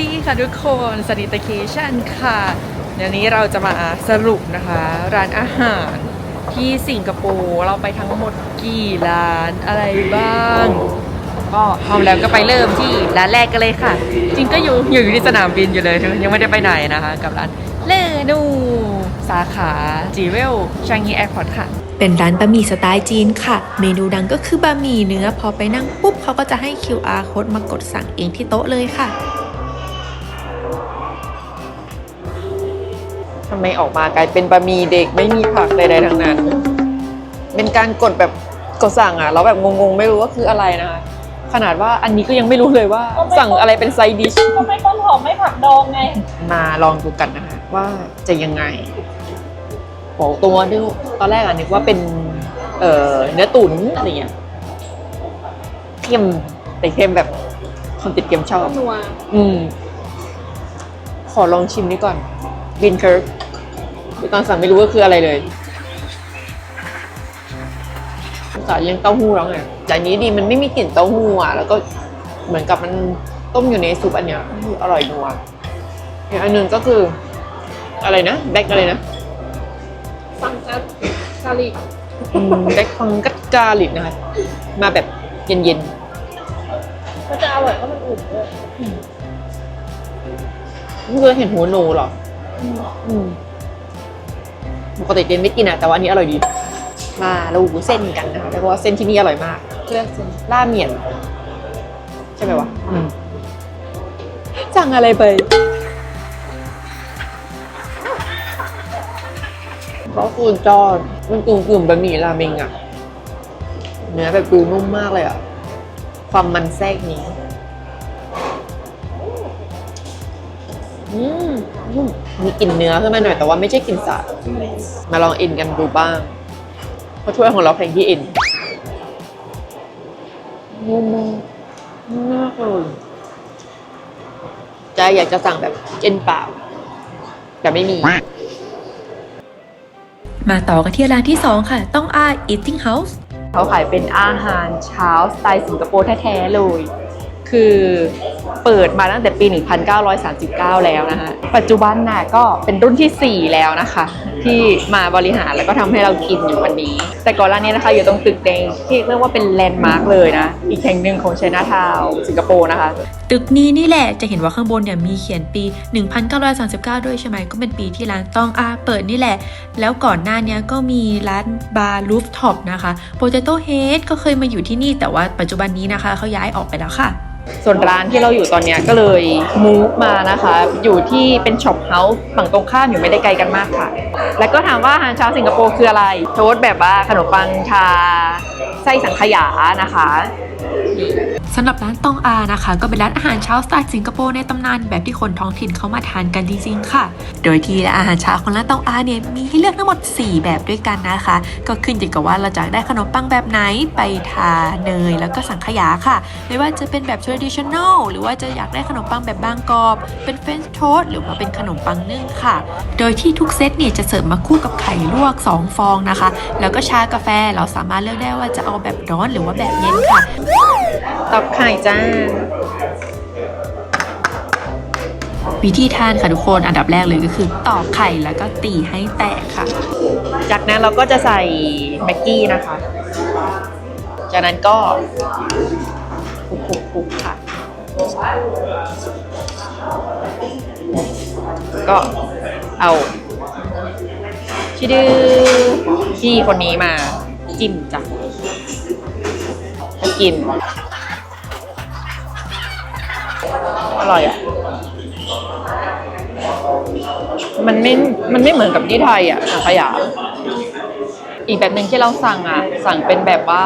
ดีค่ะทุกคนสนิตเคชันค่ะ เดี๋ยวนี้เราจะมาสรุปนะคะ ร้านอาหารที่สิงคโปร์เราไปทั้งหมดกี่ร้านอะไรบ้าง ก็พร้อมแล้วก็ไปเริ่มที่ร้านแรกกันเลยค่ะ จริงก็อยู่อยู่ที่สนามบินอยู่เลยยังไม่ได้ไปไหนนะคะ กับร้านเลนูสาขาจีเวลชางฮีแอร์พอร์ตค่ะเป็นร้านบะหมี่สไตล์จีนค่ะ เมนูดังก็คือบะหมี่เนื้อ พอไปนั่งปุ๊บเขาก็จะให้ QR code มากดสั่งเองที่โต๊ะเลยค่ะำไมออกมากลายเป็นบะหมี่เด็กไม่มีผักใดๆทั้งนั้น เป็นการกดแบบกดสั่งอะแล้วแบบงงๆไม่รู้ว่าคืออะไรนะคะขนาดว่าอันนี้ก็ยังไม่รู้เลยว่า สั่งอะไรเป็นไซดิชก็ไม่ต้นหอมไม่ผักดองไง มาลองดูกันนะคะว่าจะยังไงโหตัวนึกตอนแรกอะนึกว่าเป็น เอ่อเนื้อตุ๋นอะไรเงี้ยเค็มแต่เค็มแบบคนติดเค็มชอบนัวอืมขอลองชิมนี้ก่อนบินเคิร์ กตอนสั่งไม่รู้ว่าคืออะไรเลยสายังเต้าหู้แล้วไงแต่อันนี้ดีมันไม่มีกลิ่นเต้าหู้อะ แล้วก็เหมือนกับมันต้มอยู่ในซุปอันเนี้ยอร่อยนัวอีกอันหนึ่งก็คือ อะไรนะแบ็กอะไรนะฟังกัสกาลิกอืมแบ็กฟังกัดกาลิกนะคะ มาแบบเย็นก็จะอร่อยเพราะมันอุ่นด้วยๆไม่เคยเห็นหัวโนหรอ อืม ปกติเจนไม่กินอะแต่ว่าอันนี้อร่อยดี มาเราดูเส้นกันนะคะเพราะว่าเส้นที่นี่อร่อยมากเลือกเส้นล่าเมียน ใช่ไหมวะอืมสั่งอะไรไปเพราะคุณจอดมันกึ่งกึ่งๆบะหมี่ราเมงอะ เนื้อแบบดูนุ่มมากเลยอะ ความมันแทรกนี้ อืมอืมมีกลิ่นเนื้อขึ้นมาหน่อยแต่ว่าไม่ใช่กลิ่นสาบมาลองเอ็นกันดูบ้างเพราะช่วยของเราแพงที่เอ็นนุ่มมากมากเลยใจอยากจะสั่งแบบเอ็นเปล่า แต่ไม่มี มาต่อกันที่ร้านที่ 2 ค่ะ ต้องอา Eating House เขาขายเป็นอาหารเช้าสไตล์สิงคโปร์แท้ ๆ เลย คือเปิดมาตั้งแต่ปี 1939 แล้วนะคะ ปัจจุบันน่ะก็เป็นรุ่นที่ 4 แล้วนะคะ ที่มาบริหารแล้วก็ทำให้เรากินอยู่วันนี้ แต่ก่อนร้านนี้นะคะ อยู่ตรงตึกแดงที่เรียกว่าเป็นแลนด์มาร์กเลยนะ อีกแห่งหนึ่งของไชน่าทาวสิงคโปร์นะคะ ตึกนี้นี่แหละจะเห็นว่าข้างบนเนี่ยมีเขียนปี 1939 ด้วยใช่ไหมก็เป็นปีที่ร้านต้องอาเปิดนี่แหละ แล้วก่อนหน้านี้ก็มีร้านบาร์ลูฟท็อปนะคะโปรเจโตเฮดก็เคยมาอยู่ที่นี่แต่ว่าปัจจุบันนี้นะคะเขาย้ายออกไปแล้วค่ะส่วนร้านที่เราอยู่ตอนนี้ก็เลยมูฟมานะคะ อยู่ที่เป็นช็อปเฮาส์ฝั่งตรงข้ามอยู่ไม่ได้ไกลกันมากค่ะ แล้วก็ถามว่าอาหารเช้าสิงคโปร์คืออะไร โทสต์แบบว่าขนมปังชาไส้สังขยานะคะสำหรับร้านตองอานะคะ ก็เป็นร้านอาหารเช้าสไตล์สิงคโปร์ในตำนานแบบที่คนท้องถิ่นเขามาทานกันจริงๆค่ะ โดยที่อาหารเช้าของร้านตองอาเนี่ยมีให้เลือกทั้งหมด 4 แบบด้วยกันนะคะ ก็ขึ้นอยู่กับว่าเราจะได้ขนมปังแบบไหนไปทาเนยแล้วก็สังขยาค่ะ ไม่ว่าจะเป็นแบบ traditional หรือว่าจะอยากได้ขนมปังแบบบางกรอบ เป็นเฟรนช์โทสหรือว่าเป็นขนมปังนึ่งค่ะ โดยที่ทุกเซตเนี่ยจะเสิร์ฟมาคู่กับไข่ลวก 2 ฟองนะคะ แล้วก็ชากาแฟเราสามารถเลือกได้ว่าจะเอาแบบร้อนหรือว่าแบบเย็นค่ะ ตอบไข่จ้าวิธีทานค่ะทุกคนอันดับแรกเลยก็คือตอกไข่แล้วก็ตีให้แตกค่ะ จากนั้นเราก็จะใส่แม็กกี้นะคะ จากนั้นก็คลุก ๆๆค่ะ ก็เอาชิดื้อพี่คนนี้มาจิ้มจ้ะให้กิน อร่อยอะ มันไม่ มันไม่เหมือนกับที่ไทยอะขยาอีกแบบหนึ่งที่เราสั่งอะ สั่งเป็นแบบว่า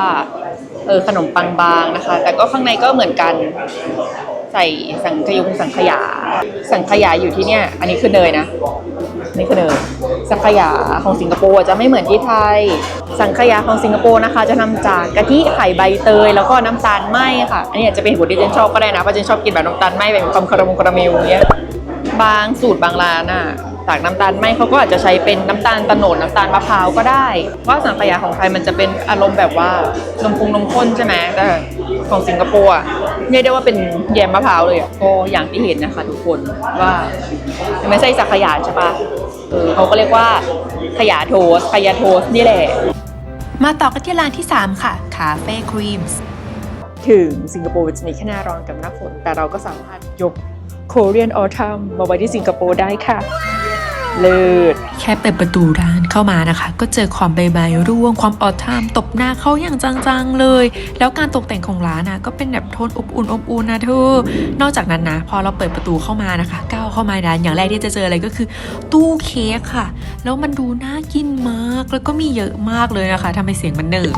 เออขนมปังบางนะคะ แต่ก็ข้างในก็เหมือนกันใส่สังขยุงสังขยา สังขยาอยู่ที่เนี่ย อันนี้คือเนยนะนี่คือเนยสังขยาของสิงคโปร์จะไม่เหมือนที่ไทย สังขยาของสิงคโปร์นะคะ จะทำจากกะทิไข่ใบเตย แล้วก็น้ำตาลไหมค่ะ อันนี้อาจจะเป็นเหตุผลที่เจนชอบก็ได้นะเพราะเจนชอบกินแบบน้ำตาลไหมแบบความคาราเมลคาราเมลอย่างเงี้ยบางสูตรบางร้านอะ จากน้ำตาลไหมเขาก็อาจจะใช้เป็นน้ำตาลตะโนดน้ำตาลมะพร้าวก็ได้ ว่าสังขยาของไทยมันจะเป็นอารมณ์แบบว่านมคงนมข้นใช่ไหมแต่ของสิงคโปร์อะเรียกได้ว่าเป็นแยมมะพร้าวเลยอะก็อย่างที่เห็นนะคะทุกคนว่ามันไม่ใช่สังขยาใช่ปะเออเขาก็เรียกว่าขยาโทสขยาโทสนี่แหละมาต่อกันที่ร้านที่ 3 ค่ะ คาเฟ่ครีมส์ถึงสิงคโปร์จะมีแค่หน้าร้อนกับหน้าฝน แต่เราก็สามารถยก Korean Autumn มาไว้ที่สิงคโปร์ได้ค่ะ เลิศแค่เปิดประตูร้านเข้ามานะคะ ก็เจอความใบไม้ร่วงความออทามตบหน้าเขาอย่างจังๆเลย แล้วการตกแต่งของร้านนะก็เป็นแบบโทนอบอุ่นอบอุ่นนะเธอนอกจากนั้นนะพอเราเปิดประตูเข้ามานะคะ ก้าวเข้ามาในร้านอย่างแรกที่จะเจออะไรก็คือ ตู้เค้กค่ะ แล้วมันดูน่ากินมากแล้วก็มีเยอะมากเลยนะคะทำให้เสียงมันเนิบ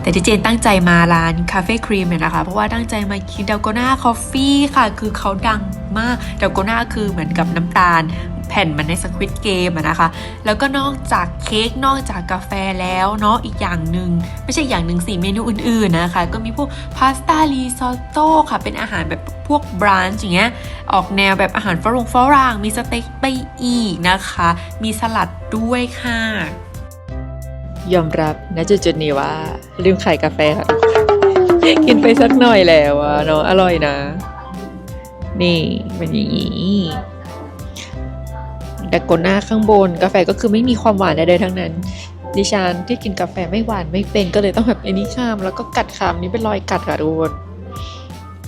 แต่ที่เจนตั้งใจมาร้านคาเฟ่ครีมเนี่ยนะคะ เพราะว่าตั้งใจมากินเดลโกน่าคอฟฟี่ค่ะ คือเขาดังมากเดลโกน่าคือเหมือนกับน้ำตาล แผ่นมันในสควิตเกมอะนะคะ แล้วก็นอกจากเค้กนอกจากกาแฟแล้วเนาะอีกอย่างหนึ่งไม่ใช่อย่างหนึ่งสี่เมนูอื่นๆนะคะ ก็มีพวกพาสต้ารีซอตโต้ค่ะ เป็นอาหารแบบพวกบรานช์อย่างเงี้ยออกแนวแบบอาหารฝรั่งฝรั่งมีสเต็กไปอีกนะคะ มีสลัดด้วยค่ะ ยอมรับณจุดๆนี้ว่าลืมขายกาแฟค่ะกินไปสักหน่อยแล้วเนาะอร่อยนะ นี่เป็นอย่างนี้ ดักโกน่าข้างบน กาแฟก็คือไม่มีความหวานใดๆทั้งนั้น ดิฉันที่กินกาแฟไม่หวานไม่เป็นก็เลยต้องแบบอันนี้ข้าม แล้วก็กัดคำนี้เป็นรอยกัดค่ะทุกคน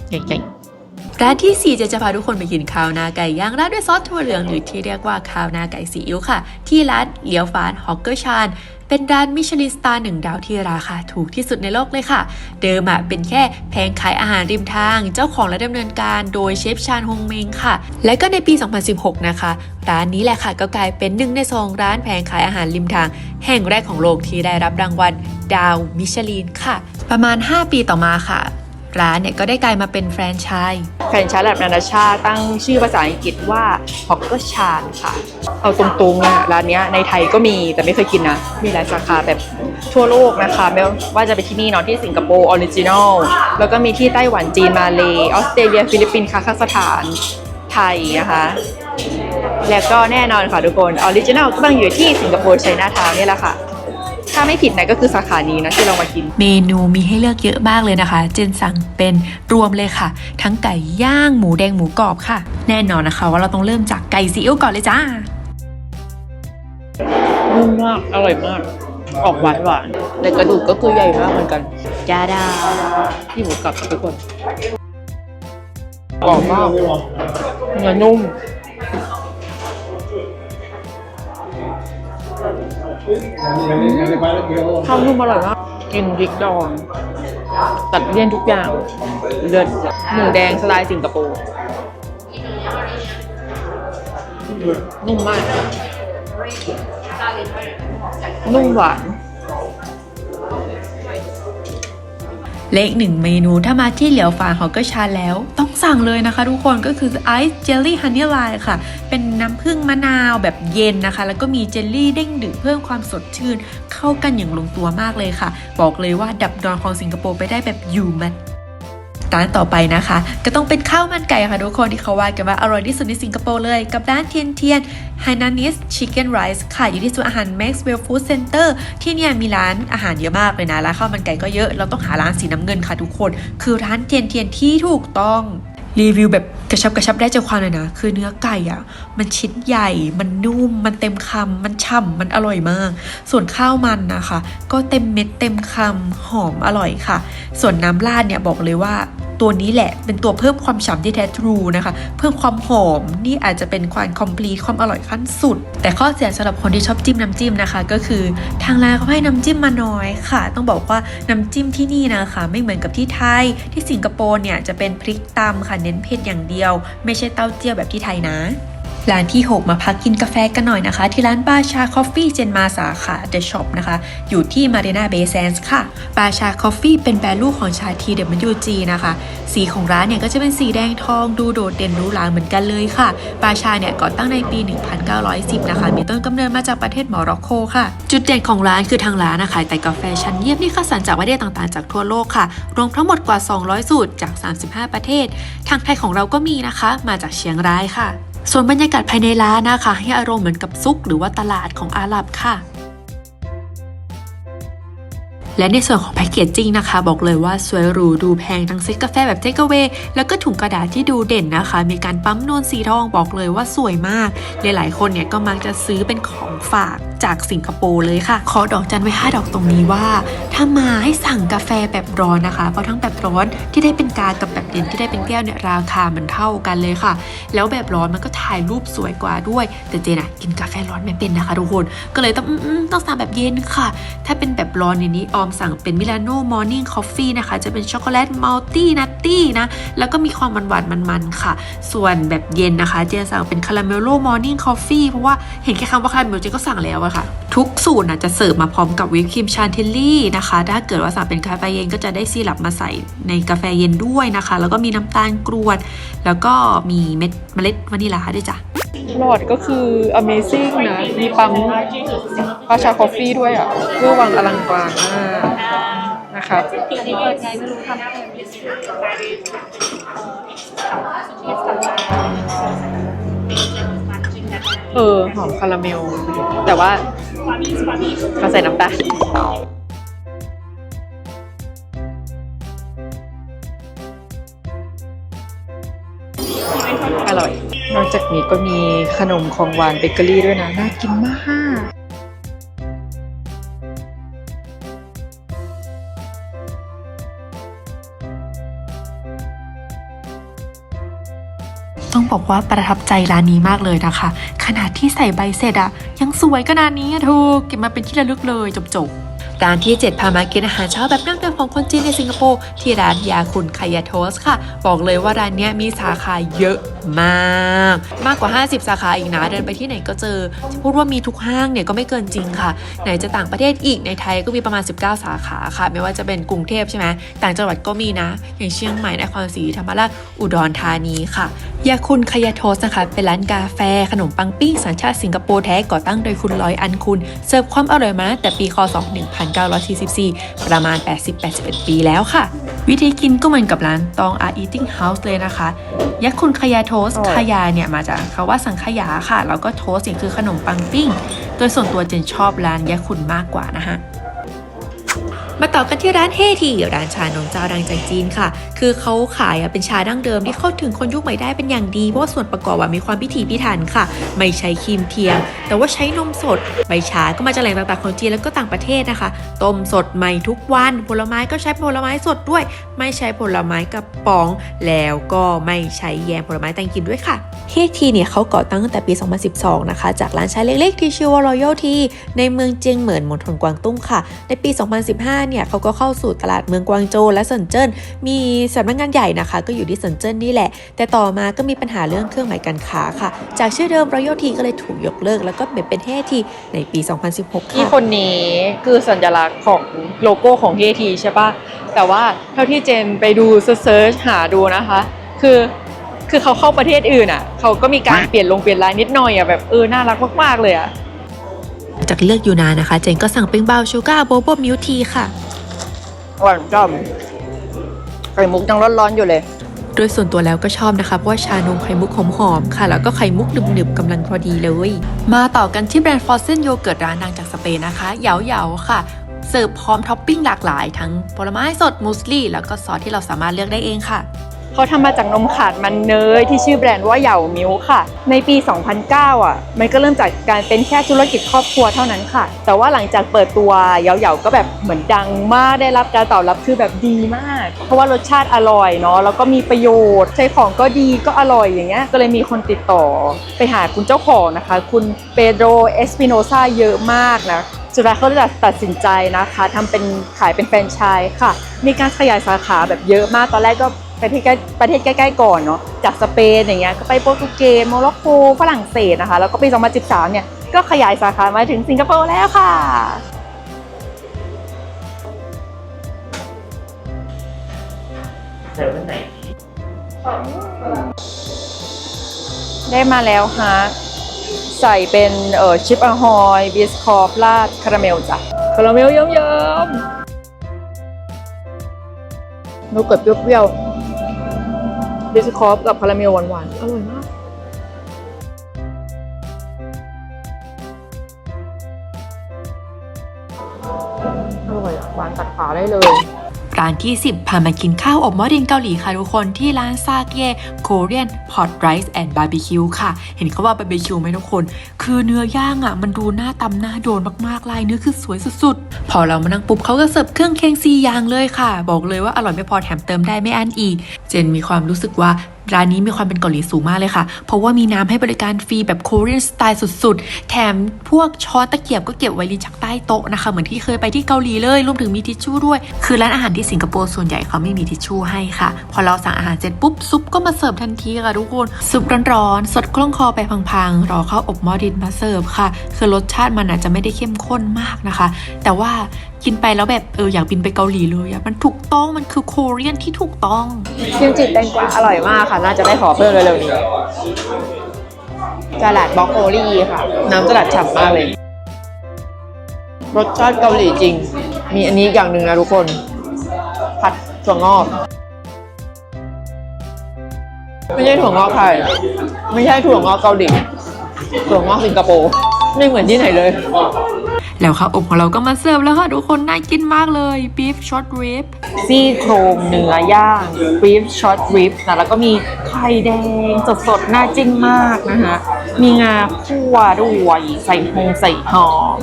ใหญ่ๆ ร้านที่ 4 จะจะพาทุกคนไปกินข้าวหนาไก่ย่างราดด้วยซอสถั่วเหลืองหรือที่เรียกว่าข้าวหนาไก่ซีอิ๊วค่ะ ที่ร้านเลียวฟานฮอกเกอร์ชานเป็นร้านมิชลินสตาร์หนึ่งดาวที่ราคาถูกที่สุดในโลกเลยค่ะ เดิมอะเป็นแค่แผงขายอาหารริมทาง เจ้าของและดำเนินการโดยเชฟชานฮงเมงค่ะ และก็ในปี 2016 นะคะ ร้านนี้แหละค่ะก็กลายเป็นหนึ่งในสองร้านแผงขายอาหารริมทาง แห่งแรกของโลกที่ได้รับรางวัลดาวมิชลินค่ะ ประมาณ 5 ปีต่อมาค่ะ ร้านเนี่ยก็ได้กลายมาเป็นแฟรนไชส์แฟรนไชส์ระดับนานาชาติตั้งชื่อภาษาอังกฤษว่าฮอกเกอร์ชานค่ะ เอาตรงๆอะร้านเนี้ยในไทยก็มีแต่ไม่เคยกินนะ มีหลายสาขาแบบทั่วโลกนะคะไม่ว่าจะไปที่นี่เนาะที่สิงคโปร์ออริจินอลแล้วก็มีที่ไต้หวันจีนมาเลออสเตรเลียฟิลิปปินส์คาซัคสถานไทยนะคะแล้วก็แน่นอนค่ะทุกคนออริจินอลก็ต้องอยู่ที่สิงคโปร์ไชน่าทาวน์นี่แหละค่ะาไม่ผิดนะก็คือสาขานี้นะที่เรามากิน เมนูมีให้เลือกเยอะมากเลยนะคะ เจนสั่งเป็นรวมเลยค่ะ ทั้งไก่ย่างหมูแดงหมูกรอบค่ะ แน่นอนนะคะว่าเราต้องเริ่มจากไก่ซีอิ๊วก่อนเลยจ้านุ่มมาก อร่อยมาก ออกหวานหวานแต่กระดูกก็คือใหญ่มากเหมือนกันจ้าดาที่หมูกรอบทุกคนกรอบมากเนื้อนุ่ม ข้าวนุ่มอร่อยมากกินพริกดอง ตัดเลี่ยนทุกอย่าง เลือดหมูแดงสไตล์สิงคโปร์นุ่มมาก นุ่มหวาน เลขหนึ่งเมนูถ้ามาที่เหลียวฝานฮอกเกอร์ชาแล้ว ต้องสั่งเลยนะคะทุกคนก็คือไอซ์เจลลี่ฮันนี่ไลน์ค่ะ เป็นน้ำผึ้งมะนาวแบบเย็นนะคะ แล้วก็มีเจลลี่เด้งดึงเพิ่มความสดชื่น เข้ากันอย่างลงตัวมากเลยค่ะ บอกเลยว่าดับดอนของสิงคโปร์ไปได้แบบอยู่มัน ร้านต่อไปนะคะ ก็ต้องเป็นข้าวมันไก่ค่ะทุกคนที่เขาว่ากันว่าอร่อยที่สุดในสิงคโปร์เลย กับร้านเทียนเทียน Hainanese Chicken Rice ค่ะอยู่ที่ศูนย์อาหาร Maxwell Food Center ที่เนี่ยมีร้านอาหารเยอะมากเลยนะร้านข้าวมันไก่ก็เยอะ เราต้องหาร้านสีน้ำเงินค่ะทุกคน คือร้านเทียนเทียนที่ถูกต้องรีวิวแบบกระชับกระชับได้ใจความเลยนะ คือเนื้อไก่อะ่ะ มันชิ้นใหญ่มันนุ่ม มันเต็มคำมันฉ่ำมันอร่อยมาก ส่วนข้าวมันนะคะ ก็เต็มเม็ดเต็มคำหอมอร่อยค่ะ ส่วนน้ำราดเนี่ยบอกเลยว่า ตัวนี้แหละ เป็นตัวเพิ่มความฉ่ำที่แท้ทรูนะคะ เพิ่มความหอมนี่อาจจะเป็นความคอมพลีทความอร่อยขั้นสุด แต่ข้อเสียสำหรับคนที่ชอบจิ้มน้ำจิ้มนะคะ ก็คือทางร้านเขาให้น้ำจิ้มมาน้อยค่ะ ต้องบอกว่าน้ำจิ้มที่นี่นะคะ ไม่เหมือนกับที่ไทย ที่สิงคโปร์เนี่ยจะเป็นพริกตำค่ะเน้นเผ็ดอย่างเดียว ไม่ใช่เต้าเจี้ยวแบบที่ไทยนะ ร้านที่ 6 มาพักกินกาแฟกันหน่อยนะคะ ที่ร้านบาชาคอฟฟี่เจนมาสาขา The Shop นะคะ อยู่ที่มารีนาเบย์แซนส์ค่ะบาชาคอฟฟี่เป็นแบรนด์ลูกของชาทีเดมยูจีนะคะ สีของร้านเนี่ยก็จะเป็นสีแดงทองดูโดดเด่นหรูหราเหมือนกันเลยค่ะบาชาเนี่ยก่อตั้งในปี 1910 นะคะ มีต้นกำเนิดมาจากประเทศโมร็อกโกค่ะ จุดเด่นของร้านคือทางร้านนะคะแต่กาแฟชั้นเยี่ยมที่คัดสรรจากประเทศต่างๆจากทั่วโลกค่ะ รวมทั้งหมดกว่า 200 สูตรจาก 35 ประเทศ ทางไทยของเราก็มีนะคะ มาจากเชียงรายค่ะ ส่วนบรรยากาศภายในร้านนะคะ ให้อารมณ์เหมือนกับซุกหรือว่าตลาดของอาหรับค่ะ และในส่วนของแพคเกจจิ้งนะคะ บอกเลยว่าสวยหรูดูแพงทั้งเซ็ตกาแฟแบบเทคเวแล้วก็ถุงกระดาษที่ดูเด่นนะคะ มีการปั๊มนวลสีทองบอกเลยว่าสวยมาก หลาย ๆ คนเนี่ยก็มักจะซื้อเป็นของฝากจากสิงคโปร์เลยค่ะ ขอดอกจันไว้5ดอกตรงนี้ว่า ถ้ามาให้สั่งกาแฟแบบร้อนนะคะ เพราะทั้งแบบร้อนที่ได้เป็นกากับแบบเย็นที่ได้เป็นแก้วเนี่ยราคามันเท่ากันเลยค่ะ แล้วแบบร้อนมันก็ถ่ายรูปสวยกว่าด้วย แต่เจนอะกินกาแฟร้อนไม่เป็นนะคะทุกคน ก็เลยต้องอต้องสั่งแบบเย็นค่ะ ถ้าเป็นแบบร้อนในนี้ออมสั่งเป็นมิลานโน่มอร์นิ่งคอฟฟี่นะคะ จะเป็นช็อกโกแลตมัลตี้นัตตี้นะ แล้วก็มีความหวานๆมันๆค่ะ ส่วนแบบเย็นนะคะ เจนสั่งเป็นคาราเมลโล่มอร์นิ่งคอฟฟี่เพราะว่าเห็นแค่คำว่าคาราเมลเจนก็สั่งแล้วอะค่ะ ทุกสูตรนะจะเสิร์ฟมาพร้อมกับวิปครีมชานเทลลี่นะคะ ถ้าเกิดว่าสั่งเป็นกาแฟเย็นก็จะได้ซีรัปมาใส่ในกาแฟเย็นด้วยนะคะ แล้วก็มีน้ำตาลกรวด แล้วก็มีเม็ดเมล็ดวานิลาด้วยจ้ะ หลอดก็คือ amazing นะ มีปั๊มปาชาคอฟฟี่ด้วยอะเพื่อวังอลังการมากนะครับเอะไรเออ หอมคาราเมล แต่ว่าเขาใส่น้ำตาล อร่อย นอกจากนี้ก็มีขนมของหวานเบเกอรี่ด้วยนะ น่ากินมากต้องบอกว่าประทับใจร้านนี้มากเลยนะคะ ขนาดที่ใส่ใบเสร็จอะยังสวยขนาดนี้อะถูกเก็บมาเป็นที่ระลึกเลยจบๆ ร้านที่7พามากินอาหารเช้าแบบนั่งเดิมของคนจีนในสิงคโปร์ที่ร้านยาคุณคายาโทสค่ะ บอกเลยว่าร้านนี้มีสาขาเยอะมาก มากกว่า 50 สาขาอีกนะ เดินไปที่ไหนก็เจอจะพูดว่ามีทุกห้างเนี่ยก็ไม่เกินจริงค่ะ ไหนจะต่างประเทศอีกในไทยก็มีประมาณ 19 สาขาค่ะ ไม่ว่าจะเป็นกรุงเทพใช่ไหมต่างจังหวัดก็มีนะ อย่างเชียงใหม่นครศรีธรรมราชอุดรธานีค่ะยาคุณคายาโทสนะคะเป็นร้านกาแฟ ขนมปังปิ้งสัญชาติสิงคโปร์แท้ก่อตั้งโดยคุณลอยอันคุณเสิร์ฟความอร่อยมาตั้งแต่ปีคศ1944 ประมาณ 80-81 ปีแล้วค่ะ วิธีกินก็เหมือนกับร้านตองอา eating house เลยนะคะยาคุณคายาโทสอร่อยคายาเนี่ยมาจากคำว่าสังขยาค่ะ แล้วก็โทสเนี่ยคือขนมปังปิ้ง โดยส่วนตัวเจนชอบร้านยาคุณมากกว่านะฮะ มาต่อกันที่ร้านเฮทีร้านชานมเจ้าดังจากจีนค่ะ คือเขาขายเป็นชาดั้งเดิมที่เข้าถึงคนยุคใหม่ได้เป็นอย่างดี เพราะว่าส่วนประกอบมีความพิถีพิถันค่ะ ไม่ใช้ครีมเทียม แต่ว่าใช้นมสด ใบชาก็มาจากแหล่งต่างๆของจีนแล้วก็ต่างประเทศนะคะ ต้มสดใหม่ทุกวัน ผลไม้ก็ใช้ผลไม้สดด้วย ไม่ใช้ผลไม้กระป๋อง แล้วก็ไม่ใช้แยมผลไม้แต่งกินด้วยค่ะ เฮทีเนี่ยเขาก่อตั้งตั้งแต่ปี 2012 นะคะ จากร้านชาเล็กๆที่ชื่อว่า Royal Tea ในเมืองเจียงเหมินมณฑลกวางตุ้งค่ะ ในปี 2015เนี่ยเขาก็เข้าสู่ตลาดเมืองกวางโจวและเซินเจิ้นมีสำนักงานใหญ่นะคะ ก็อยู่ที่เซินเจิ้นนี่แหละ แต่ต่อมาก็มีปัญหาเรื่องเครื่องหมายการค้าค่ะ จากชื่อเดิม Royal Tea ก็เลยถูกยกเลิก แล้วก็เปลี่ยนเป็นเฮทีในปี 2016ที่คนนี้คือสัญลักษณ์ของโลโก้ของ HT ใช่ปะแต่ว่าเท่าที่เจนไปดูเซิร์ชหาดูนะคะ คือคือเขาเข้าประเทศอื่นอะเขาก็มีการเปลี่ยนลงเปลี่ยนลายนิดหน่อยอะแบบเออน่ารักมากๆเลยอะ จากเลือกอยู่นานนะคะ เจนก็สั่งเป็นบาวชูการ์โบโบมิลทีค่ะหวานจ้ำไข่มุกยังร้อนๆอยู่เลย โดยส่วนตัวแล้วก็ชอบนะคะ เพราะว่าชานมไข่มุกหอมๆค่ะ แล้วก็ไข่มุกหนึบๆกำลังพอดีเลย มาต่อกันที่แบรนด์ฟอสเซนโยเกิร์ตร้านดังจากสเปนนะคะเหยาๆค่ะ เสิร์ฟพร้อมท็อปปิ้งหลากหลาย ทั้งผลไม้สดมูสลี่แล้วก็ซอสที่เราสามารถเลือกได้เองค่ะ เขาทำมาจากนมขาดมันเนยที่ชื่อแบรนด์ว่าเหยามิวค่ะ ในปี 2009 อะ มันก็เริ่มจากการเป็นแค่ธุรกิจครอบครัวเท่านั้นค่ะ แต่ว่าหลังจากเปิดตัวเหยาเหยาก็แบบเหมือนดังมากได้รับการตอบรับคือแบบดีมาก เพราะว่ารสชาติอร่อยเนาะแล้วก็มีประโยชน์ ใช้ของก็ดีก็อร่อยอย่างเงี้ยก็เลยมีคนติดต่อไปหาคุณเจ้าของนะคะ คุณเปโดรเอสปิโนซาเยอะมากนะสุดท้ายเขาเลยตัดสินใจนะคะทำเป็นขายเป็นแฟรนไชส์ค่ะ มีการขยายสาขาแบบเยอะมากตอนแรกก็ ประเทศใกล้ประเทศใกล้ๆก่อนเนาะจากสเปนอย่างเงี้ยก็ไปโปรตุเกสโมร็อกโกฝรั่งเศสนะคะ แล้วก็ปี 2013 เนี่ย ก็ขยายสาขามาถึงสิงคโปร์แล้วค่ะได้มาแล้วฮะใส่เป็นเอ่อชิปอะฮอยบิสคอฟราดคาราเมลจ้ะคาราเมลเยิ้มๆนูเกิดเปรี้ยวๆ บิสคอฟกับคาราเมลหวานๆ อร่อยมาก อร่อยหวานตัดขาได้เลย กานที่ 10 พามากินข้าวอบหม้อดินเกาหลีค่ะทุกคนที่ร้านซากเย่ Korean Pot Rice and Barbecue ค่ะ เห็นเขาว่าบาร์บีคิวไหมทุกคน คือเนื้อย่างอะ มันดูหน้าตำหน้าโดนมากๆลายเนื้อคือสวยสุดๆ พอเรามานั่งปุ๊บเขาก็เสิร์ฟเครื่องเคียงซีอย่างเลยค่ะ บอกเลยว่าอร่อยไม่พอแถมเติมได้ไม่อั้นอีก เจนมีความรู้สึกว่า ร้านนี้มีความเป็นเกาหลีสูงมากเลยค่ะ เพราะว่ามีน้ำให้บริการฟรีแบบ Korean สไตล์สุดๆ แถมพวกช้อนตะเกียบก็เก็บไว้ลิ้นชักใต้โต๊ะนะคะ เหมือนที่เคยไปที่เกาหลีเลย รวมถึงมีทิชชู่ด้วย คือร้านอาหารที่สิงคโปร์ส่วนใหญ่เขาไม่มีทิชชู่ให้ค่ะ พอเราสั่งอาหารเสร็จปุ๊บซุปก็มาเสิร์ฟทันทีค่ะทุกคน ซุปร้อนๆ สดคล่องคอไปพังๆ รอเข้าอบหม้อดินมาเสิร์ฟค่ะ คือรสชาติมันอาจจะไม่ได้เข้มข้นมากนะคะ แต่ว่า กินไปแล้วแบบเอออยากบินไปเกาหลีเลยอะมันถูกต้องมันคือโคเรียนที่ถูกต้องคิมจิแตงกวาอร่อยมากค่ะ น่าจะได้ขอเพิ่มเร็วๆนี้จาลัดบล็อกโคลี่ค่ะ น้ำจาลัดฉ่ำมากเลย รสชาติเกาหลีจริง มีอันนี้อีกอย่างหนึ่งนะทุกคน ผัดถั่วงอกไม่ใช่ถั่วงอกไทยไม่ใช่ถั่วงอกเกาหลีถั่วงอกสิงคโปร์ไม่เหมือนที่ไหนเลย แล้วข้าวอบของเราก็มาเสิร์ฟแล้วค่ะ ทุกคนน่ากินมากเลย beef short rib ซี่โครงเนื้อย่างบีฟช็อตริปนะแล้วก็มีไข่แดงสดๆน่าจิ้มมากนะคะมีงาคั่วด้วยใส่พงใส่หอม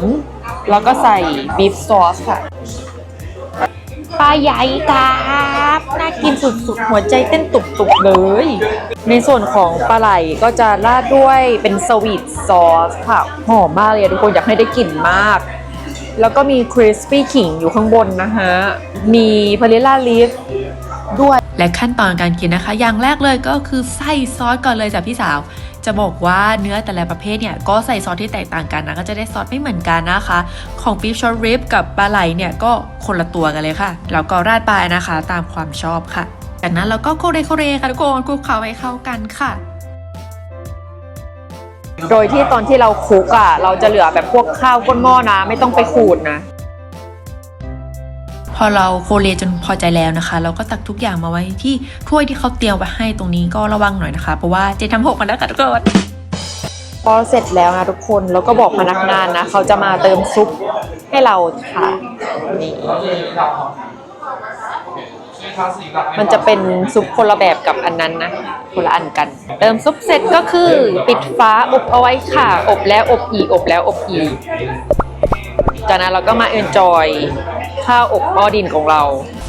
แล้วก็ใส่บีฟซอสค่ะ ปลาใหญ่ครับน่ากินสุดๆ หัวใจเต้นตุบๆเลย ในส่วนของปลาไหลก็จะราดด้วยเป็นสวีทซอสค่ะ หอมมากเลยทุกคนอยากให้ได้กลิ่นมาก แล้วก็มีคริสปี้ขิงอยู่ข้างบนนะฮะ มีพาริล่าลีฟด้วย และขั้นตอนการกินนะคะ อย่างแรกเลยก็คือใส่ซอสก่อนเลยจ้ะพี่สาว จะบอกว่าเนื้อแต่ละประเภทเนี่ยก็ใส่ซอสที่แตกต่างกันนะก็จะได้ซอสไม่เหมือนกันนะคะ ของ beef short rib กับปลาไหลเนี่ยก็คนละตัวกันเลยค่ะแล้วก็ราดไปนะคะตามความชอบค่ะ จากนั้นเราก็โคเรโคเรค่ะทุกคนคลุกเคล้าให้เข้ากันค่ะโดยที่ตอนที่เราคลุกอะ เราจะเหลือแบบพวกข้าวก้นหม้อนะ ไม่ต้องไปขูดนะ พอเราโคเลจนพอใจแล้วนะคะ เราก็ตักทุกอย่างมาไว้ที่ถ้วยที่เขาเตรียมไว้ให้ตรงนี้ก็ระวังหน่อยนะคะ เพราะว่าเจทำหกมาแล้วค่ะทุกคนพอเสร็จแล้วนะทุกคนแล้วก็บอกพนักงานนะเขาจะมาเติมซุปให้เราค่ะนี่มันจะเป็นซุปคนละแบบกับอันนั้นนะคนละอันกัน เติมซุปเสร็จก็คือปิดฟ้าอบเอาไว้ค่ะ อบแล้วอบอีกอบแล้วอบอีกจากนั้นเราก็มาเอนจอย ข้าวอบหม้อดินของเรา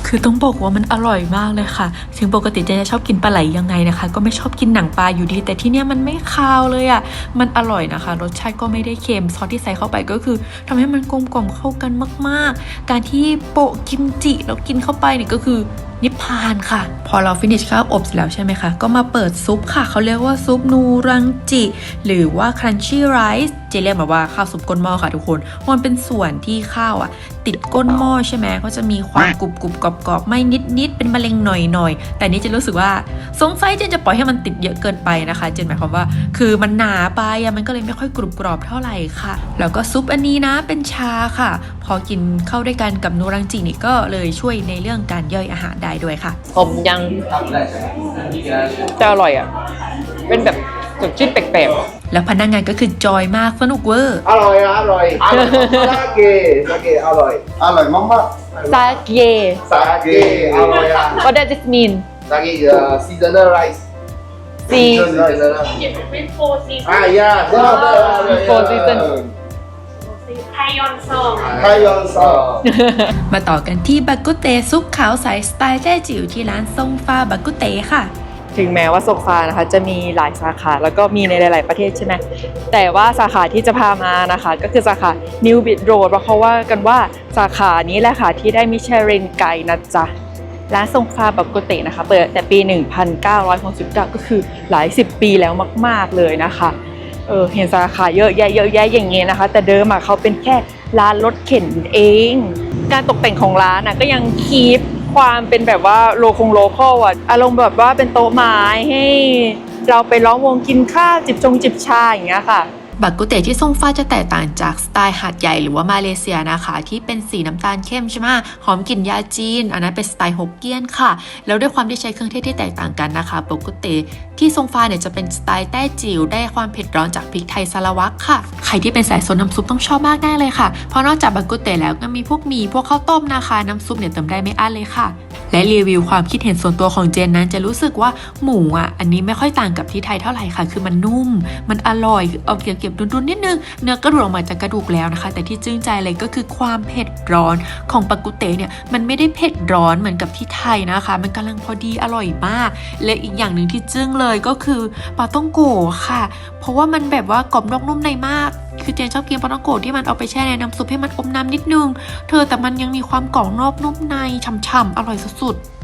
คือต้องบอกว่ามันอร่อยมากเลยค่ะ ถึงปกติเจจะชอบกินปลาไหลยังไงนะคะ ก็ไม่ชอบกินหนังปลาอยู่ดี แต่ที่เนี้ยมันไม่คาวเลยอะ่ะ มันอร่อยนะคะ รสชาติก็ไม่ได้เค็ม ซอสที่ใส่เข้าไปก็คือทำให้มันกลมกล่อมเข้ากันมาก ๆ การที่โปะกิมจิแล้วกินเข้าไปเนี่ยก็คือนิพพานค่ะ พอเราฟินิชข้าวอบเสร็จแล้วใช่ไหมคะ ก็มาเปิดซุปค่ะ เขาเรียกว่าซุปนูรังจิ หรือว่า crunchy rice เจเรียกแบบว่าข้าวซุปก้นหม้อค่ะทุกคนมันเป็นส่วนที่ข้าวอะ ติดก้นหม้อใช่ไหมก็จะมีความกรุบกรุบกรอบกรอบๆไม่นิดนิดๆเป็นมะเร็งหน่อยหน่อยๆแต่นี่เจะรู้สึกว่าสงสัยเจนจะปล่อยให้มันติดเยอะเกินไปนะคะ เจนหมายความว่า คือมันหนาไปอะมันก็เลยไม่ค่อยกรุบกรอบเท่าไหร่ค่ะ แล้วก็ซุปอันนี้นะเป็นชาค่ะ พอกินเข้าด้วยกันกับนูรังจินี่ก็เลยช่วยในเรื่องการย่อยอาหารได้ด้วยค่ะผมยังจะอร่อยอะเป็นแบบ สดชื่นแปลกแล้วพนักงานก็คือจอยมากสนุกเวอร์ อร่อยอร่อยอร่อยสาเกสาเกอร่อย อร่อยมากมากๆซาเกสาเกอร่อยอะ What does it mean สาเก uh, seasonal rice See seasonal With four seasons. อ่า yeah seasonal Four season. Hayon song. ไทยอนซอ มาต่อกันที่บักกุเตซุปขาวใสสไตล์แจ้จิ๋วที่ร้านทรงฟ้าบักกุเตค่ะ ถึงแม้ว่าโซฟานะคะจะมีหลายสาขาแล้วก็มีในหลาย ๆ ประเทศใช่ไหมแต่ว่าสาขาที่จะพามานะคะ ก็คือสาขา New Bit Road เพราะเขาว่ากันว่าสาขานี้แหละค่ะที่ได้มิชลินไกด์นะจ๊ะร้านทรงฟ้าบักกุเตนะคะ เปิดแต่ปี 1969 ก็คือหลายสิบปีแล้วมาก ๆ เลยนะคะเออเห็นสาขาเยอะแยะเยอะแยะอย่างเงี้ยนะคะ แต่เดิมอะเขาเป็นแค่ร้านรถเข็นเอง การตกแต่งของร้านอะก็ยังคีป ความเป็นแบบว่าโลคงโลคอลอะอารมณ์แบบว่าเป็นโต๊ะไม้ให้เราไปล้อมวงกินข้าวจิบชงจิบชาอย่างเงี้ยค่ะ บักกุเตที่ทรงฟ้าจะแตกต่างจากสไตล์หาดใหญ่หรือว่ามาเลเซียนะคะ ที่เป็นสีน้ำตาลเข้มใช่ไหมหอมกลิ่นยาจีน อันนั้นเป็นสไตล์ฮกเกี้ยนค่ะ แล้วด้วยความที่ใช้เครื่องเทศที่แตกต่างกันนะคะบักกุเตที่ทรงฟ้าเนี่ยจะเป็นสไตล์แต้จิ๋วได้ความเผ็ดร้อนจากพริกไทยสารวัตรค่ะ ใครที่เป็นสายโซนน้ำซุปต้องชอบมากแน่เลยค่ะ เพราะนอกจากบักกุเตแล้วก็มีพวกหมี่พวกข้าวต้มนะคะ น้ำซุปเนี่ยเติมได้ไม่อั้นเลยค่ะ และรีวิวความคิดเห็นส่วนตัวของเจนนั้นจะรู้สึกว่าหมูอะอันนี้ไม่ค่อยต่างกับที่ไทยเท่าไหร่ค่ะ คือมันนุ่ม มันอร่อยเอาเก็บๆดุนๆนิดนึง เนื้อกระดูกออกมาจากกระดูกแล้วนะคะ แต่ที่จึ้งใจเลยก็คือความเผ็ดร้อนของปักกุเตเนี่ยมันไม่ได้เผ็ดร้อนเหมือนกับที่ไทยนะคะ มันกำลังพอดีอร่อยมาก และอีกอย่างหนึ่งที่จึ้งเลยก็คือปลาต้องโกค่ะ เพราะว่ามันแบบว่ากรอบนอกนุ่มในมากคือเจนชอบกินปลาต้องโกที่มันเอาไปแช่ในน้ำซุปให้มันอมน้ำนิดนึง เธอแต่มันยังมีความกรอบนอกนุ่มในฉ่ำๆอร่อยสุดๆ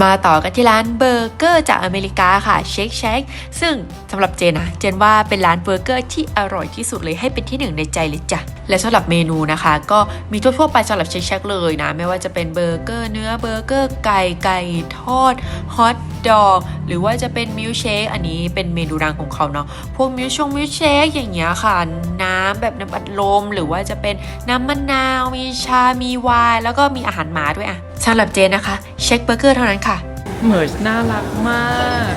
มาต่อกันที่ร้านเบอร์เกอร์จากอเมริกาค่ะเชค h ช k ซึ่งสำหรับเจนนะเจนว่าเป็นร้านเบอร์เกอร์ที่อร่อยที่สุดเลยให้เป็นที่หนึ่งในใจเลยจ้ะและสำหรับเมนูนะคะ ก็มีทั่วๆไปสำหรับเชค h ช k เลยนะ ไม่ว่าจะเป็นเบอร์เกอร์เนื้อเบอร์เกอร์ไก่ไก่ทอดฮอทดอกหรือว่าจะเป็นมิลเชคอันนี้เป็นเมนูดังของเขาเนาะพวกมิลชงมิลเชคอย่างเงี้ยค่ะ น้ำแบบน้ำอัดลม หรือว่าจะเป็นน้ำมะนาวมีชามีไวน์แล้วก็มีอาหารหมาด้วยอะสำหรับเจนนะคะ เชคเบอร์เกอร์เท่านั้นค่ะเหมือนน่ารักมาก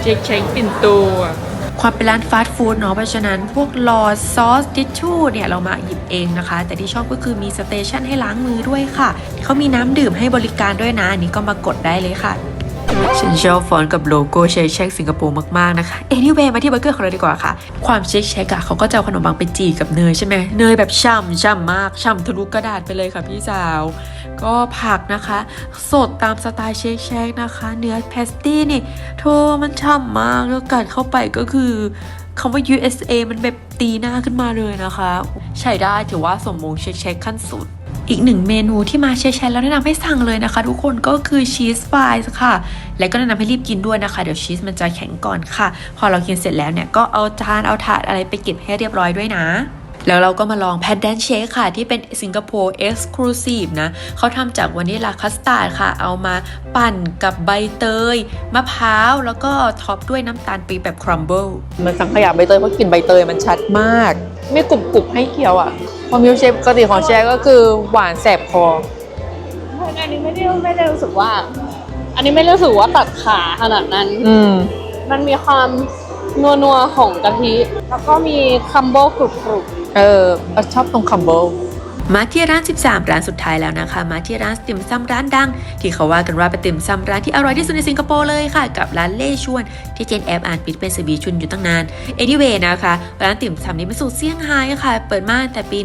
เจ๊กใช้ปิ่นตัวความเป็นร้านฟาสต์ฟู้ดเนาะเพราะฉะนั้นพวกหลอดซอสทิชชู่เนี่ยเรามาหยิบเองนะคะ แต่ที่ชอบก็คือมีสเตชันให้ล้างมือด้วยค่ะเขามีน้ำดื่มให้บริการด้วยนะอันนี้ก็มากดได้เลยค่ะ ฉันชอบฟอนต์กับโลโก้เชคเชคสิงคโปร์มาก ๆ นะคะ เอ y ิเวมาที่เบอร์เกอร์ของเราดีกว่าค่ะ ความเชคเชคอะเขาก็จะเอาขนมปังไปจีกับเนยใช่ไหมเนยแบบช่ำช่ำมากช่ำทะลุกระดาษไปเลยค่ะพี่สาว ก็ผักนะคะ สดตามสไตล์เชคเชคนะคะ เนื้อเพสตี้นี่โธ่มันช่ำมากแล้วกัดเข้าไปก็คือคำว่า USA มันแบบตีหน้าขึ้นมาเลยนะคะ ใช้ได้ถือว่าสมมงเชคเชคขั้นสุด อีกหนึ่งเมนูที่มาแชร์ๆแล้วแนะนำให้สั่งเลยนะคะ ทุกคนก็คือชีสฟรายส์ค่ะ และก็แนะนำให้รีบกินด้วยนะคะ เดี๋ยวชีสมันจะแข็งก่อนค่ะ พอเรากินเสร็จแล้วเนี่ยก็เอาจานเอาถาดอะไรไปเก็บให้เรียบร้อยด้วยนะ แล้วเราก็มาลองแพดแดนเชคค่ะ ที่เป็นสิงคโปร์เอ็กซ์คลูซีฟนะเขาทำจากวานิลลาคัสตาร์ดค่ะ เอามาปั่นกับใบเตย มะพร้าว แล้วก็ท็อปด้วยน้ำตาลปี๊บแบบครัมเบิลเหมันสังขยาใบเตยเพราะกลิ่นใบเตยมันชัดมาก ไม่กรุบกรุบให้เคี้ยวอะพอมิลเชฟปกติของแชร์ก็คือหวานแสบคออันนี้ไม่ได้ไม่ได้รู้สึกว่า อันนี้ไม่ได้รู้สึกว่าตัดขาขนาดนั้น อืมมันมีความนัวนัวๆของกะทิ แล้วก็มีคัมโบกรุบกรุบ เออชอบตรงคัมเบิลมาที่ร้าน 13 ร้านสุดท้ายแล้วนะคะ มาที่ร้านติ่มซำร้านดัง ที่เขาว่ากันว่าเป็นติ่มซำร้านที่อร่อยที่สุดในสิงคโปร์เลยค่ะ กับร้านเล่ชวน ที่เจนแอบอ่านปิดเป็นสบีชุนอยู่ตั้งนาน anyway นะคะ ร้านติ่มซำนี้เป็นสูตรเซี่ยงไฮ้ค่ะ เปิดมาตั้งแต่ปี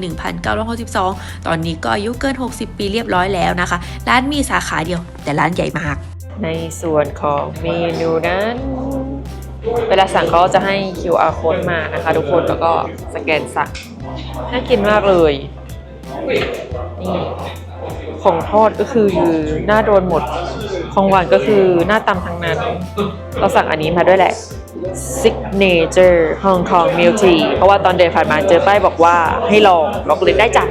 1962 ตอนนี้ก็อายุเกิน 60 ปีเรียบร้อยแล้วนะคะ ร้านมีสาขาเดียว แต่ร้านใหญ่มาก ในส่วนของเมนูนั้นเวลาสั่งเขาจะให้ QR code มานะคะ ทุกคนแล้วก็สแกนสั่ง น่ากินมากเลย นี่ ของทอดก็คือหน้าโดนหมด ของหวานก็คือหน้าตำทั้งนั้น เราสั่งอันนี้มาด้วยแหละ Signature Hong Kong Milk Tea เพราะว่าตอนเดินผ่านมาเจอป้ายบอกว่าให้ลองเราก็เลยได้จ้ะ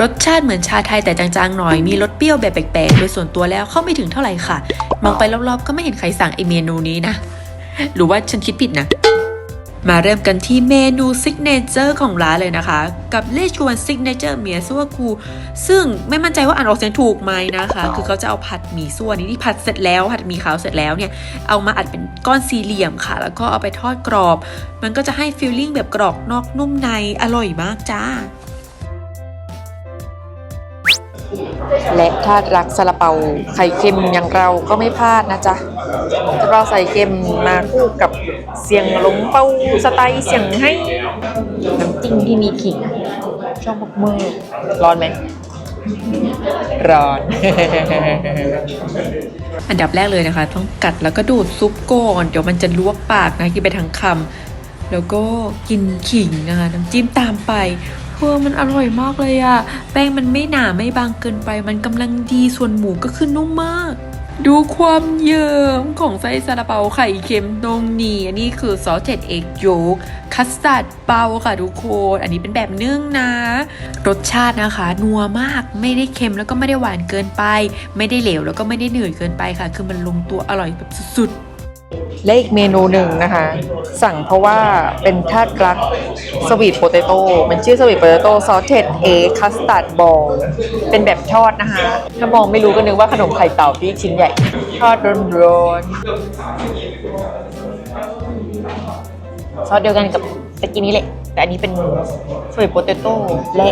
รสชาติเหมือนชาไทยแต่จางๆหน่อย มีรสเปรี้ยวแบบแปลกๆ โดยส่วนตัวแล้วเข้าไม่ถึงเท่าไหร่ค่ะ มองไปรอบๆ ก็ไม่เห็นใครสั่งไอเมนูนี้นะ หรือว่าฉันคิดผิดนะ มาเริ่มกันที่เมนูซิกเนเจอร์ของร้านเลยนะคะ กับเลชวนซิกเนเจอร์เมียซัวคูซึ่งไม่มั่นใจว่าอ่านออกเสียงถูกไหมนะคะ คือเขาจะเอาผัดหมี่ซั่วนี้ที่ผัดเสร็จแล้วผัดหมี่ขาวเสร็จแล้วเนี่ย เอามาอัดเป็นก้อนสี่เหลี่ยมค่ะ แล้วก็เอาไปทอดกรอบ มันก็จะให้ฟีลลิ่งแบบกรอบนอกนุ่มในอร่อยมากจ้า และถ้ารักซาลาเปาไข่เค็มอย่างเราก็ไม่พลาดนะจ๊ะซาลาเปาใส่เค็มมาคู่กับเสียงหลงเปาสไตล์เสียงให้น้ำจิ้มที่มีขิงชอบมากๆร้อนไหมร้อน อันดับแรกเลยนะคะ ต้องกัดแล้วก็ดูดซุปก่อนเดี๋ยวมันจะลวกปากนะกินไปทั้งคำแล้วก็กินขิงนะคะน้ำจิ้มตามไป เพื่อมันอร่อยมากเลยอะแป้งมันไม่หนาไม่บางเกินไป มันกำลังดีส่วนหมูก็คือนุ่มมาก ดูความเยิ้มของไส้ซาลาเปาไข่เค็มตรงนี้อันนี้คือซอสเจ็ดเอกโยก คัสตาร์ดเปาค่ะทุกคนอันนี้เป็นแบบนึ่งนะ รสชาตินะคะ นัวมากไม่ได้เค็มแล้วก็ไม่ได้หวานเกินไป ไม่ได้เหลวแล้วก็ไม่ได้เหนื่อยเกินไปค่ะ คือมันลงตัวอร่อยแบบสุดๆ และอีกเมนูหนึ่งนะคะ สั่งเพราะว่าเป็นทาดรักสวีทโปเตโต้มันชื่อสวีทโปเตโต้ซอสเทดเอคัสตาร์ดบอลเป็นแบบทอดนะคะ ถ้ามองไม่รู้ก็นึกว่าขนมไข่เต่าที่ชิ้นใหญ่ ทอดร้อนๆซอสเดียวกันกับ ตะกี้นี้แหละ แต่อันนี้เป็นสวยโปเตโต้และ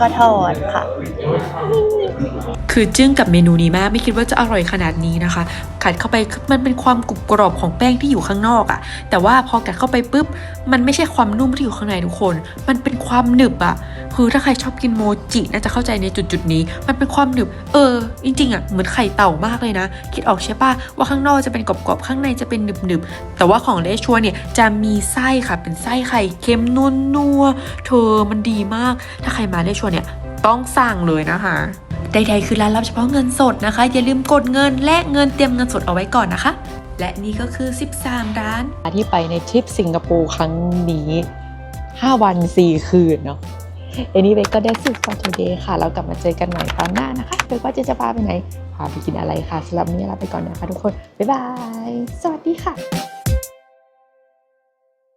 ก็ทอดค่ะ คือจึ้งกับเมนูนี้มากไม่คิดว่าจะอร่อยขนาดนี้นะคะ กัดเข้าไปมันเป็นความกรุบกรอบของแป้งที่อยู่ข้างนอกอะแต่ว่าพอกัดเข้าไปปุ๊บ มันไม่ใช่ความนุ่มที่อยู่ข้างในทุกคน มันเป็นความหนึบอะ คือถ้าใครชอบกินโมจิน่าจะเข้าใจในจุดจุดๆนี้ มันเป็นความหนึบ เออ จริงๆอะเหมือนไข่เต่ามากเลยนะ คิดออกใช่ปะว่าข้างนอกจะเป็นกรอบๆ ข้างในจะเป็นหนึบๆ แต่ว่าของเลชัวเนี่ยจะมีไส้ค่ะ เป็นไส้ไข่เค็มนุ่นนัวๆเธอมันดีมาก ถ้าใครมาเลชัวเนี่ยต้องสั่งเลยนะคะใดๆคือร้านรับเฉพาะเงินสดนะคะ อย่าลืมกดเงินและเงินเตรียมเงินสดเอาไว้ก่อนนะคะ และนี่ก็คือ 13 ร้านที่ไปในทริปสิงคโปร์ครั้งนี้ 5 วัน 4 คืนเนาะ anyway ก็ได้สุด for today ค่ะ เรากลับมาเจอกันใหม่ตอนหน้านะคะไม่ว่าจะจะพาไปไหน พาไปกินอะไรค่ะสำหรับวันนี้ลาไปก่อนนะคะทุกคน บ๊ายบาย สวัสดีค่ะ